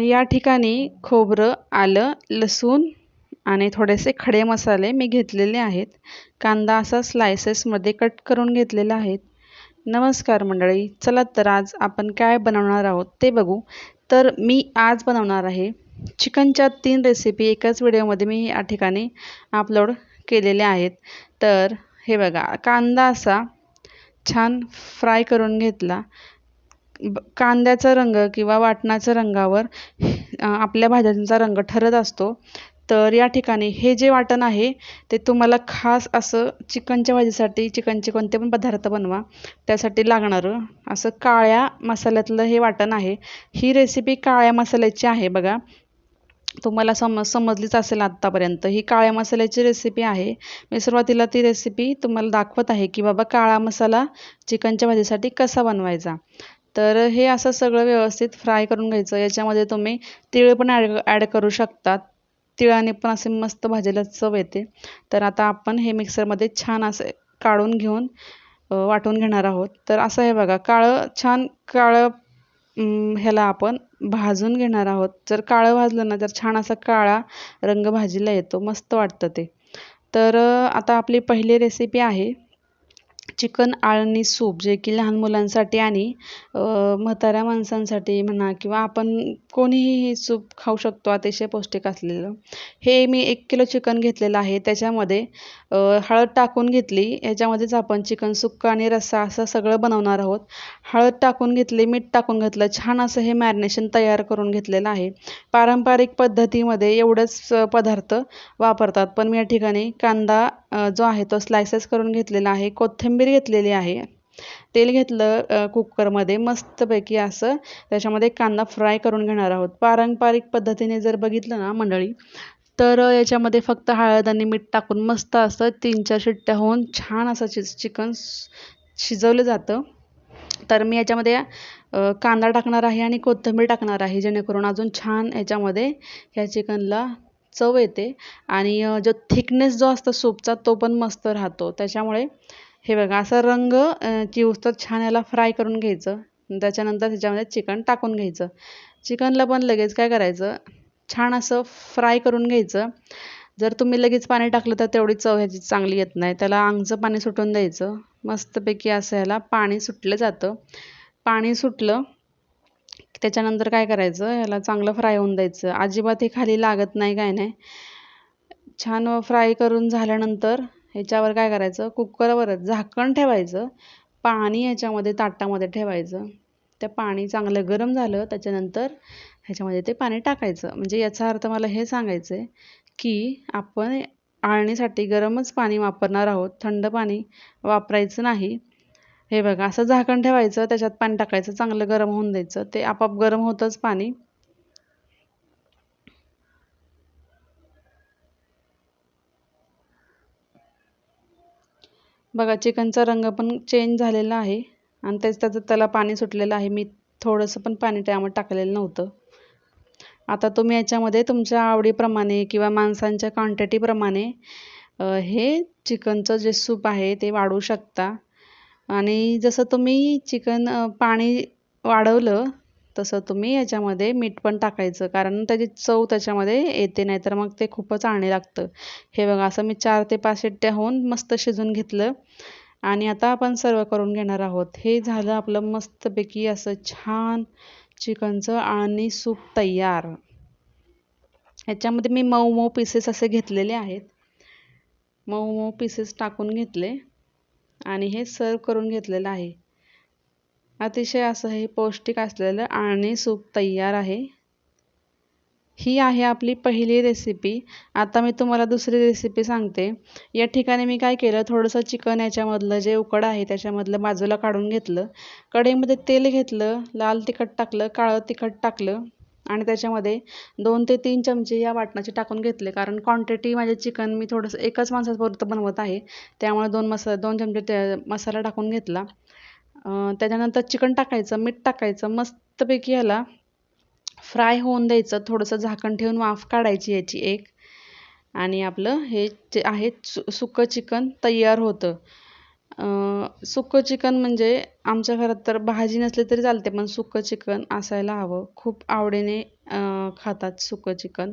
या ठिकाणी खोबरं आलं लसूण आणि थोडेसे खडे मसाले मी घेतलेले आहेत. कांदा असा स्लायसेसमध्ये कट करून घेतलेला आहेत नमस्कार मंडळी चला तर आज आपण काय बनवणार आहोत ते बघू. तर मी आज बनवणार आहे चिकनच्या तीन रेसिपी एकाच व्हिडिओमध्ये मी या ठिकाणी अपलोड केलेल्या आहेत. तर हे बघा कांदा असा छान फ्राय करून घेतला. कांद्याचा रंग किंवा वाटणाच्या रंगावर आपल्या भाज्यांचा रंग ठरत असतो. तर या ठिकाणी हे जे वाटण आहे ते तुम्हाला खास असं चिकनच्या भाजीसाठी चिकनचे कोणते पण पदार्थ बनवा त्यासाठी लागणारं असं काळ्या मसाल्यातलं हे वाटण आहे. ही रेसिपी काळ्या मसाल्याची आहे बघा. तुम्हाला समज समजलीच असेल आत्तापर्यंत ही काळ्या मसाल्याची रेसिपी आहे. मी सुरुवातीला ती रेसिपी तुम्हाला दाखवत आहे की बाबा काळा मसाला चिकनच्या भाजीसाठी कसा बनवायचा. तर हे असं सगळं व्यवस्थित फ्राय करून घ्यायचं. याच्यामध्ये तुम्ही तिळ पण ॲड ॲड करू शकतात. तिळाने पण असे मस्त भाजीला चव येते. तर आता आपण हे मिक्सरमध्ये छान असे काढून घेऊन वाटून घेणार आहोत. तर असं हे बघा काळं छान काळं ह्याला आपण भाजून घेणार आहोत. जर काळं भाजलं ना तर छान असा काळा रंग भाजीला येतो. मस्त वाटतं ते. तर आता आपली पहिली रेसिपी आहे. चिकन आळणी सूप जे की लहान मुलांसाठी आणि म्हाताऱ्या माणसांसाठी म्हणा किंवा आपण कोणीही हे सूप खाऊ शकतो अतिशय पौष्टिक असलेलं. हे मी एक किलो चिकन घेतलेलं आहे. त्याच्यामध्ये हळद टाकून घेतली. याच्यामध्येच आपण चिकन सुक्का आणि रस्सा असं सगळं बनवणार आहोत. हळद टाकून घेतली मीठ टाकून घेतलं छान असं हे मॅरिनेशन तयार करून घेतलेलं आहे. पारंपरिक पद्धतीमध्ये एवढंच पदार्थ वापरतात. पण मी या ठिकाणी कांदा जो आहे तो स्लायसेस करून घेतलेला आहे. कोथिंबीर तेल घेतलेली आहे. तेल घेतलं कुकरमध्ये मस्तपैकी असं त्याच्यामध्ये कांदा फ्राय करून घेणार आहोत. पारंपरिक पद्धतीने जर बघितलं ना मंडळी तर याच्यामध्ये फक्त हळद आणि मीठ टाकून मस्त असं तीन चार शिट्ट्या होऊन छान असं चि चिकन शिजवलं जातं. तर मी याच्यामध्ये कांदा टाकणार आहे आणि कोथिंबीर टाकणार आहे जेणेकरून अजून छान याच्यामध्ये ह्या चिकनला चव येते. आणि जो थिकनेस जो असतो सूपचा तो पण मस्त राहतो. त्याच्यामुळे हे बघा असा रंग चिवस्तर छान याला फ्राय करून घ्यायचं. त्याच्यानंतर त्याच्यामध्ये चिकन टाकून घ्यायचं. चिकनला पण लगेच काय करायचं? छान असं फ्राय करून घ्यायचं. जर तुम्ही लगेच पाणी टाकलं तर तेवढी चव ह्याची चांगली येत नाही. त्याला अंगचं पाणी सुटून द्यायचं. मस्तपैकी असं ह्याला पाणी सुटलं जातं. पाणी सुटलं त्याच्यानंतर काय करायचं? ह्याला चांगलं फ्राय होऊन द्यायचं. अजिबात हे खाली लागत नाही काय नाही. छान फ्राय करून झाल्यानंतर ह्याच्यावर काय करायचं? कुकरवरच झाकण ठेवायचं. पाणी ह्याच्यामध्ये ताटामध्ये ठेवायचं. त्या पाणी चांगलं गरम झालं त्याच्यानंतर ह्याच्यामध्ये ते पाणी टाकायचं. म्हणजे याचा अर्थ मला हे सांगायचं आहे की आपण आळणीसाठी गरमच पाणी वापरणार आहोत. थंड पाणी वापरायचं नाही. हे बघा असं झाकण ठेवायचं त्याच्यात पाणी टाकायचं चांगलं गरम होऊन द्यायचं. ते आपोआप गरम होतंच पाणी. बघा चिकनचा रंग पण चेंज झालेला आहे. आणि त्याच त्याचं त्याला पाणी सुटलेलं आहे. मी थोडंसं पण पाणी त्यामध्ये टाकलेलं नव्हतं. आता तुम्ही याच्यामध्ये तुमच्या आवडीप्रमाणे किंवा माणसांच्या क्वांटिटीप्रमाणे हे चिकनचं जे सूप आहे ते वाढवू शकता. आणि जसं तुम्ही चिकन पाणी वाढवलं तसं तुम्ही याच्यामध्ये मीठ पण टाकायचं. कारण त्याची चव त्याच्यामध्ये येते नाही तर मग ते खूपच आणे लागतं. हे बघा असं मी चार ते पाच शिट्ट्या होऊन मस्त शिजून घेतलं. आणि आता आपण सर्व करून घेणार आहोत. हे झालं आपलं मस्तपैकी असं छान चिकनचं आणि सूप तयार. ह्याच्यामध्ये मी मऊ मऊ पीसेस असे घेतलेले आहेत. मऊ मऊ पीसेस टाकून घेतले. आणि हे सर्व करून घेतलेलं आहे. अतिशय असं हे पौष्टिक असलेलं आणि सूप तयार आहे. ही आहे आपली पहिली रेसिपी आता मी तुम्हाला दुसरी रेसिपी सांगते. या ठिकाणी मी काय केलं? थोडंसं चिकन याच्यामधलं जे उकड आहे त्याच्यामधलं बाजूला काढून घेतलं. कढईमध्ये तेल घेतलं लाल तिखट टाकलं काळं तिखट टाकलं आणि त्याच्यामध्ये दोन ते तीन चमचे या वाटणाचे टाकून घेतले. कारण क्वांटिटी माझे चिकन मी थोडंसं एकच माणसापुरतं बनवत आहे. त्यामुळे दोन मसा दोन चमचे मसाला टाकून घेतला. त्याच्यानंतर चिकन टाकायचं मीठ टाकायचं मस्तपैकी ह्याला फ्राय होऊन द्यायचं. थोडंसं झाकण ठेवून वाफ काढायची याची एक. आणि आपलं हे जे आहे सु सुकं चिकन तयार होतं. सुक्कं चिकन म्हणजे आमच्या घरात तर भाजी नसली तरी चालते पण सुकं चिकन असायला हवं. खूप आवडीने खातात सुकं चिकन.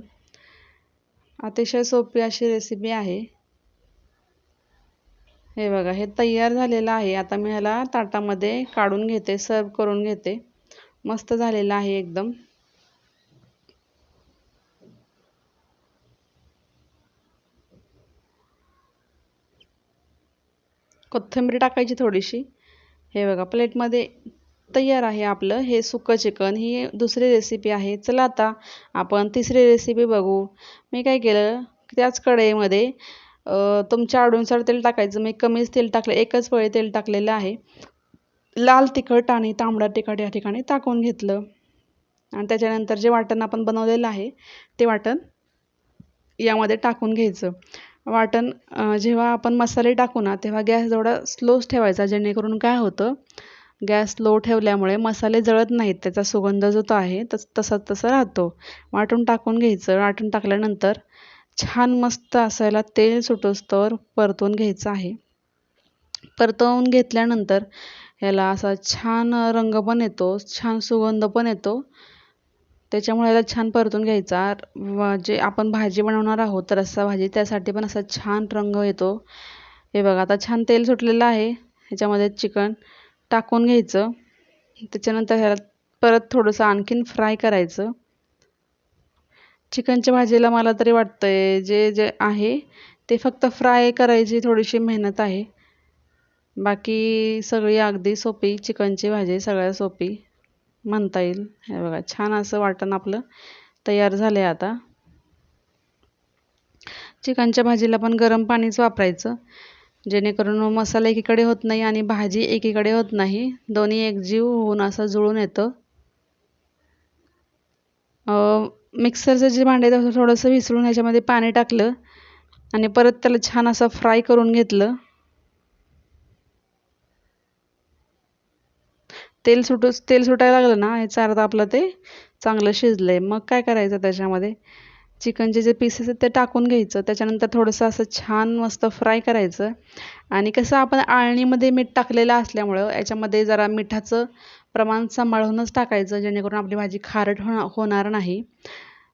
अतिशय सोपी अशी रेसिपी आहे. हे बघा हे तयार झालेलं आहे. आता मी ह्याला ताटामध्ये काढून घेते सर्व करून घेते. मस्त झालेलं आहे एकदम. कोथिंबीर टाकायची थोडीशी. हे बघा प्लेटमध्ये तयार आहे आपलं हे सुकं चिकन. ही दुसरी रेसिपी आहे. चला आता आपण तिसरी रेसिपी बघू. मी काय केलं त्याच कढईमध्ये तुमच्या आवडीनुसार तेल टाकायचं. मी कमीच तेल टाकलं. एकच वेळी तेल टाकलेलं आहे. लाल तिखट आणि तांबडा तिखट या ठिकाणी टाकून घेतलं. आणि त्याच्यानंतर जे वाटण आपण बनवलेलं आहे ते वाटण यामध्ये टाकून घ्यायचं. वाटण जेव्हा आपण मसाले टाकू ना तेव्हा गॅस जेवढा स्लोच ठेवायचा जेणेकरून काय होतं गॅस स्लो ठेवल्यामुळे मसाले जळत नाहीत. त्याचा सुगंध जो तो आहे तस तसा तसा राहतो. वाटून टाकून घ्यायचं. वाटून टाकल्यानंतर छान मस्त असायला तेल सुटोस्तवर परतून घ्यायचं आहे. परतवून घेतल्यानंतर याला असा छान रंग पण येतो छान सुगंध पण येतो. त्याच्यामुळे याला छान परतून घ्यायचा. जे आपण भाजी बनवणार आहोत रस्सा भाजी त्यासाठी पण असा छान रंग येतो. हे बघा आता छान तेल सुटलेलं आहे. ह्याच्यामध्ये चिकन टाकून घ्यायचं. त्याच्यानंतर ह्याला परत थोडंसं आणखीन फ्राय करायचं. चिकनच्या भाजीला मला तरी वाटतंय जे जे आहे ते फक्त फ्राय करायची थोडीशी मेहनत आहे. बाकी सगळी अगदी सोपी चिकनची भाजी सगळ्या सोपी म्हणता येईल. हे बघा छान असं वाटण आपलं तयार झालं आहे आता. चिकनच्या भाजीला पण गरम पाणीच वापरायचं. जेणेकरून मसाला एकीकडे होत नाही आणि भाजी एकीकडे होत नाही. दोन्ही एकजीव होऊन असं जुळून येतं. मिक्सरचं जे भांडे थोडंसं विसरून ह्याच्यामध्ये पाणी टाकलं आणि परत त्याला छान असं फ्राय करून घेतलं. तेल सुटू तेल सुटायला लागलं ना याचा अर्थ आपलं ते चांगलं शिजलं आहे मग काय करायचं त्याच्यामध्ये? चिकनचे जे पीसेस आहेत ते टाकून घ्यायचं. त्याच्यानंतर थोडंसं असं छान मस्त फ्राय करायचं. आणि कसं आपण आळणीमध्ये मीठ टाकलेलं असल्यामुळं याच्यामध्ये जरा मिठाचं प्रमाण सांभाळूनच टाकायचं जेणेकरून आपली भाजी खारट होणार होणार नाही.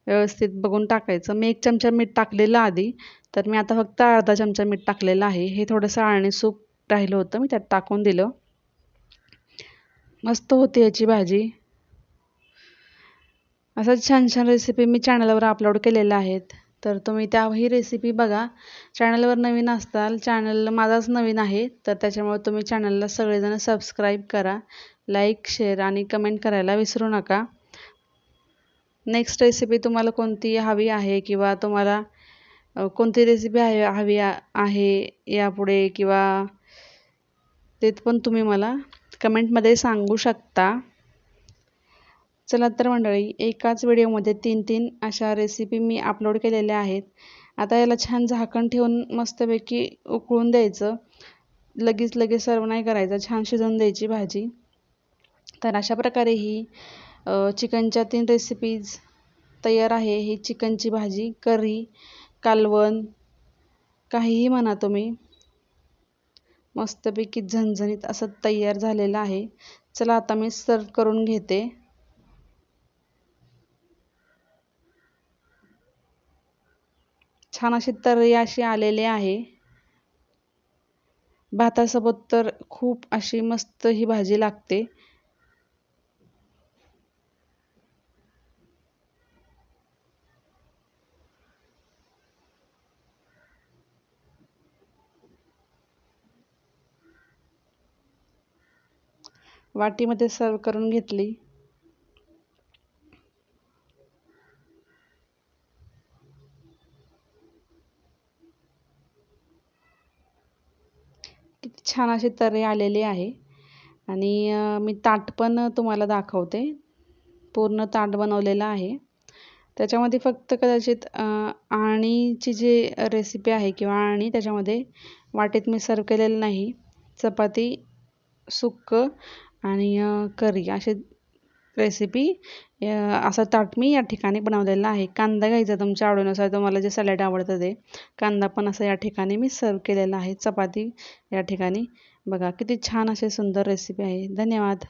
व्यवस्थित बघून टाकायचं. मी एक चमचा मीठ टाकलेलं आधी तर मी आता फक्त अर्धा चमचा मीठ टाकलेलं आहे. हे थोडंसं आळणी सूप राहिलं होतं मी त्यात टाकून दिलं. मस्त होते याची भाजी. असा छान छान रेसिपी मी चॅनलवर अपलोड केलेल्या आहेत. तर तुम्ही त्याही रेसिपी बघा. चॅनलवर नवीन असताल चॅनल माझाच नवीन आहे तर त्याच्यामुळे तुम्ही चॅनलला सगळेजण सबस्क्राईब करा. लाईक शेअर आणि कमेंट करायला विसरू नका. नेक्स्ट रेसिपी तुम्हाला कोणती हवी आहे किंवा तुम्हाला कोणती रेसिपी आहे हवी आहे यापुढे किंवा ते पण तुम्ही मला कमेंटमध्ये सांगू शकता. चला तर मंडळी एकाच व्हिडिओमध्ये तीन तीन अशा रेसिपी मी अपलोड केलेल्या आहेत. आता याला छान झाकण ठेवून मस्तपैकी उकळून द्यायचं. लगेच लगेच सर्व नाही करायचं छान शिजवून द्यायची भाजी. तर अशा प्रकारे ही चिकनच्या तीन रेसिपीज तयार आहे. ही चिकनची भाजी करी कालवण काहीही म्हणा तुम्ही. मस्तपैकी झणझणीत असं तयार झालेलं आहे. चला आता मी सर्व करून घेते. छान अशी तर्री अशी आलेली आहे. भातासोबत तर खूप अशी मस्त ही भाजी लागते. वाटीमध्ये सर्व करून घेतली. किती छान अशी तर्री आलेली आहे. आणि मी ताट पण तुम्हाला दाखवते. पूर्ण ताट बनवलेलं आहे. त्याच्यामध्ये फक्त कदाचित आणीची जी रेसिपी आहे किंवा आणि त्याच्यामध्ये वाटेत मी सर्व केलेलं नाही. चपाती सुक्कं आणि करी असे रेसिपी असं ताट मी या ठिकाणी बनवलेला आहे. कांदा घ्यायचा तुमच्या आवडीनुसार तुम्हाला जे सॅलड आवडतं ते. कांदा पण असं या ठिकाणी मी सर्व केलेला आहे. चपाती या ठिकाणी. बघा किती छान असे सुंदर रेसिपी आहे. धन्यवाद.